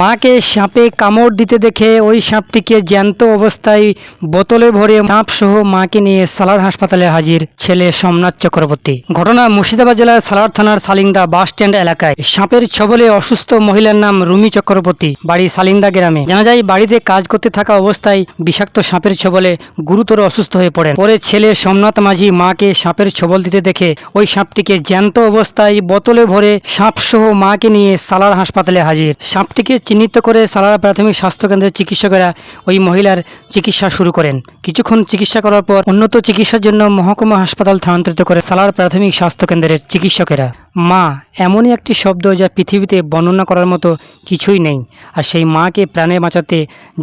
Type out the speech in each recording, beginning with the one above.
মাকে সাপে কামড় দিতে দেখে ওই সাপটিকে জ্যান্ত অবস্থায় বোতলে ভরে সাপ সহ মাকে নিয়ে সালার হাসপাতালে হাজির ছেলে সোমনাথ চক্রবর্তী। ঘটনা মুর্শিদাবাদ জেলার সালার থানার সালিন্দা বাস স্ট্যান্ড এলাকায়। সাপের ছবলে অসুস্থ মহিলার নাম রুমি চক্রবর্তী, বাড়ি সালিন্দা গ্রামে। জানা যায়, বাড়িতে কাজ করতে থাকা অবস্থায় বিষাক্ত সাপের ছবলে গুরুতর অসুস্থ হয়ে পড়েন। পরে ছেলে সোমনাথ মাঝি মাকে সাপের ছবল দিতে দেখে ওই সাপটিকে জ্যান্ত অবস্থায় বোতলে ভরে সাপ সহ মাকে নিয়ে সালার হাসপাতালে হাজির। সাপটিকে চিহ্নিত করে সালার প্রাথমিক স্বাস্থ্যকেন্দ্রের চিকিৎসকেরা ওই মহিলার চিকিৎসা শুরু করেন। কিছুক্ষণ চিকিৎসা করার পর উন্নত চিকিৎসার জন্য মহকুমা হাসপাতাল স্থানান্তরিত করে সালার প্রাথমিক স্বাস্থ্যকেন্দ্রের চিকিৎসকেরা। মা এমনই একটি শব্দ যা পৃথিবীতে বর্ণনা করার মতো কিছুই নেই। আর সেই মাকে প্রাণে বাঁচাতে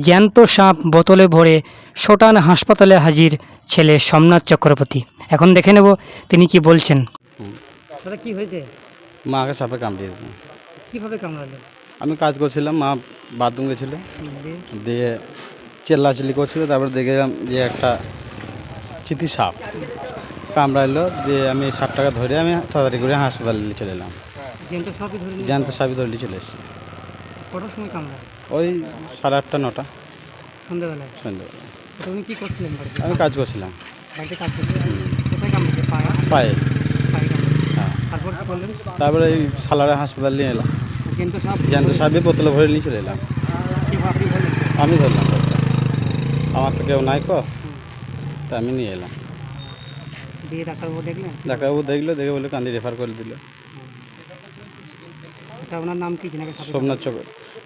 জ্যান্ত সাপ বোতলে ভরে সোটান হাসপাতালে হাজির ছেলে সোমনাথ চক্রবর্তী। এখন দেখে নেব তিনি কি বলছেন। দাদা কি হয়েছে? মাকে সাপে কামড়িয়েছে। কীভাবে কামড়ালো আমি কাজ করছিলাম মা বাথরুম গেছিল। দিয়ে চেল্লাচিল্লি করছিল তারপরে দেখলাম যে একটা চিতি সাপ কামড়াইলো দিয়ে আমি সাপটাকে ধরে আমি তাড়াতাড়ি করে হাসপাতালে নিয়ে চলে এলাম। জ্যান্ত সাপই ধরে জ্যান্ত সাপই ধরে নিয়ে চলে এসেছি। কটার সময় কামড়ায়? ওই সাড়ে আটটা নটা। সন্ধ্যাবেলায়? তুমি কি করছিলেন আমি কাজ করছিলাম। বাড়িতে কাজ পায়ে? হ্যাঁ। তারপর তারপরে এই সালারে হাসপাতাল নিয়ে এলাম। জ্যান্ত সাপ বোতলে ভরে নিয়ে চলে এলাম। আমি ধরলাম আমার তো কেউ নাই কো। তা আমি নিয়ে এলাম। ডাক্তারবাবু দেখল দেখে বলে কান্দি রেফার করে দিল। আচ্ছা আপনার নাম কি সোমনাথ চক্র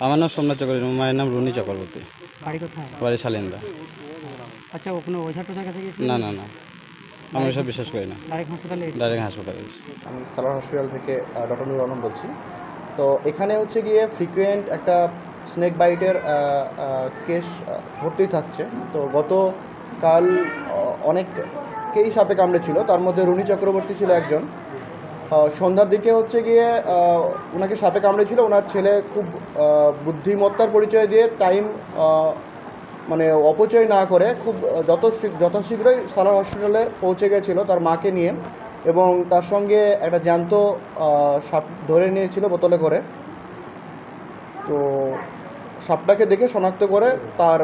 আমার নাম সোমনাথ চক্রবর্তী মায়ের নাম রুনি চক্রবর্তী। বাড়ি কোথায়? বাড়ি সালেন্দা। আচ্ছা ওখানে ওঝা টোঝার কাছে গিয়েছিলেন? না না না। আমি ওসব বিশ্বাস করি না। ডাইরেক্ট হাসপাতালে ডাইরেক্ট হাসপাতালে গেছি আমি সালার হসপিটাল থেকে ডক্টর নুর আলম বলছি। তো এখানে হচ্ছে গিয়ে ফ্রিকুয়েন্ট একটা স্নেক বাইটের কেস ভর্তি থাকছে। তো গতকাল আহ, অনেককেই সাপে কামড়েছিল। তার মধ্যে রুনি চক্রবর্তী ছিল একজন। সন্ধ্যার দিকে হচ্ছে গিয়ে ওনাকে সাপে কামড়েছিল। ওনার ছেলে খুব বুদ্ধিমত্তার পরিচয় দিয়ে টাইম মানে অপচয় না করে খুব যত যথাশীঘ্রই সালার হসপিটালে পৌঁছে গেছিল তার মাকে নিয়ে। এবং তার সঙ্গে একটা জ্যান্ত সাপ ধরে নিয়েছিল বোতলে করে। তো সাপটাকে দেখে শনাক্ত করে তার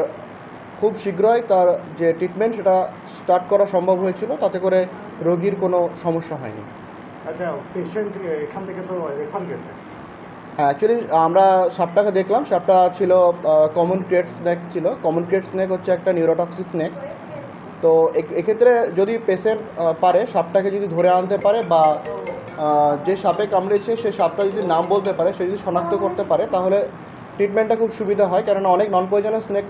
খুব শীঘ্রই তার যে ট্রিটমেন্ট সেটা স্টার্ট করা সম্ভব হয়েছিল তাতে করে রোগীর কোনো সমস্যা হয়নি। আচ্ছা পেশেন্ট এখান থেকে তো রেফার গেছে। হ্যাঁ অ্যাকচুয়ালি আমরা সাপটাকে দেখলাম সাপটা ছিল কমন ক্রিয়েট স্নেক ছিল। কমন ক্রিয়েট স্নেক হচ্ছে একটা নিউরোটক্সিক স্নেক তো এক্ষেত্রে যদি পেশেন্ট পারে, সাপটাকে যদি ধরে আনতে পারে বা যে সাপে কামড়েছে, সে সাপটা যদি নাম বলতে পারে, সে যদি শনাক্ত করতে পারে, তাহলে ট্রিটমেন্টটা খুব সুবিধা হয়। কেননা অনেক নন পয়জনাস স্নেক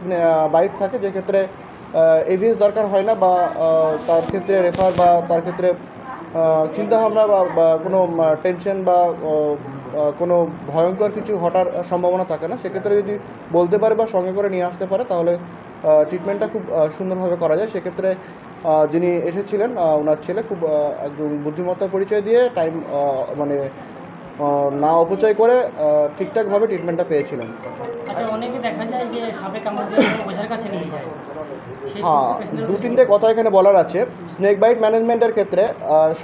বাইট থাকে, যে ক্ষেত্রে এভিএস দরকার হয় না বা তার ক্ষেত্রে রেফার বা তার ক্ষেত্রে চিন্তাভাবনা বা কোনো টেনশন বা কোনো ভয়ঙ্কর কিছু ঘটার সম্ভাবনা থাকে না। সেক্ষেত্রে যদি বলতে পারে বা সঙ্গে করে নিয়ে আসতে পারে, তাহলে ট্রিটমেন্টটা খুব সুন্দরভাবে করা যায়। সেক্ষেত্রে যিনি এসেছিলেন ওনার ছেলে খুব একদম বুদ্ধিমত্তার পরিচয় দিয়ে টাইম মানে না অপচয় করে ঠিকঠাকভাবে ট্রিটমেন্টটা পেয়েছিলেন। আচ্ছা অনেকে দেখা যায় যে সাপে কামড় দিয়ে কাছে নিয়ে যায়। হ্যাঁ দু তিনটে কথা এখানে বলার আছে। স্নেক বাইট ম্যানেজমেন্টের ক্ষেত্রে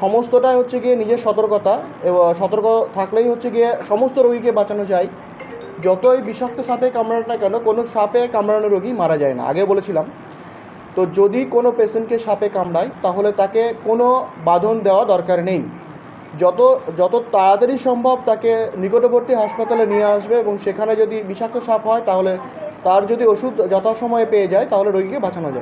সমস্তটাই হচ্ছে গিয়ে নিজের সতর্কতা এবং সতর্ক থাকলেই হচ্ছে গিয়ে সমস্ত রোগীকে বাঁচানো যায়। যতই বিষাক্ত সাপে কামড়ানো না কেন, কোনো সাপে কামড়ানো রোগী মারা যায় না। আগে বলেছিলাম, তো যদি কোনো পেশেন্টকে সাপে কামড়ায়, তাহলে তাকে কোনো বাঁধন দেওয়া দরকার নেই। যত যত তাড়াতাড়ি সম্ভব তাকে নিকটবর্তী হাসপাতালে নিয়ে আসবে এবং সেখানে যদি বিষাক্ত সাপ হয়, তাহলে তার যদি ওষুধ যথাসময়ে পেয়ে যায়, তাহলে রোগীকে বাঁচানো যায়।